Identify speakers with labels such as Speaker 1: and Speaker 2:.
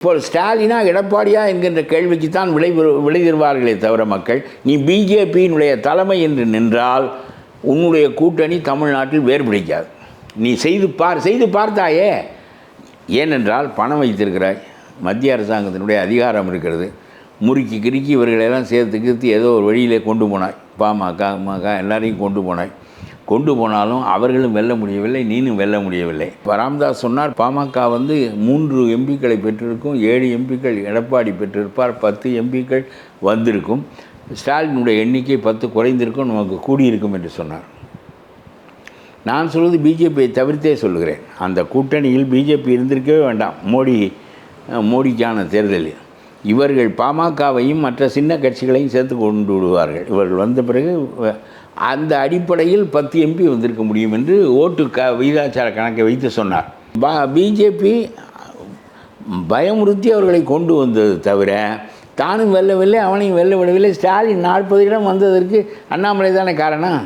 Speaker 1: இப்போ ஸ்டாலினா எடப்பாடியா என்கின்ற கேள்விக்கு தான் விளை விளைதிருவார்களே தவிர மக்கள் நீ பிஜேபியினுடைய தலைமை என்று நின்றால் உன்னுடைய கூட்டணி தமிழ்நாட்டில் வேறு பிடிக்காது நீ செய்து பார் செய்து பார்த்தாயே. ஏனென்றால் பணம் வைத்திருக்கிறாய். மத்திய அரசாங்கத்தினுடைய அதிகாரம் இருக்கிறது. முறுக்கி கிறுக்கி இவர்களெல்லாம் சேர்த்து கிறுத்தி ஏதோ ஒரு வழியிலே கொண்டு போனாய். பாமக மக எல்லாரையும் கொண்டு போனாய். கொண்டு போனாலும் அவர்களும் வெல்ல முடியவில்லை நீனும் வெல்ல முடியவில்லை. இப்போ ராம்தாஸ் சொன்னார் பாமக வந்து மூன்று எம்பிக்களை பெற்றிருக்கும் ஏழு எம்பிக்கள் எடப்பாடி பெற்றிருப்பார் பத்து எம்பிக்கள் வந்திருக்கும். ஸ்டாலினுடைய எண்ணிக்கை பத்து குறைந்திருக்கும் நமக்கு கூடியிருக்கும் என்று சொன்னார். நான் சொல்வது பிஜேபியை தவிர்த்தே சொல்கிறேன் அந்த கூட்டணியில் பிஜேபி இருந்திருக்கவே வேண்டாம். மோடி மோடிக்கான தேர்தலில். இவர்கள் பாமகவையும் மற்ற சின்ன கட்சிகளையும் சேர்த்து கொண்டு விடுவார்கள். இவர்கள் வந்த பிறகு அந்த அடிப்படையில் பத்து எம்பி வந்திருக்க முடியும் என்று ஓட்டு க விகிதாச்சார கணக்கை வைத்து சொன்னார். பா பிஜேபி பயமுறுத்தி அவர்களை கொண்டு வந்தது தவிர தானும் வெல்லவில்லை அவனையும் வெல்ல விடவில்லை. ஸ்டாலின் நாற்பது இடம் வந்ததற்கு அண்ணாமலை தானே காரணம்?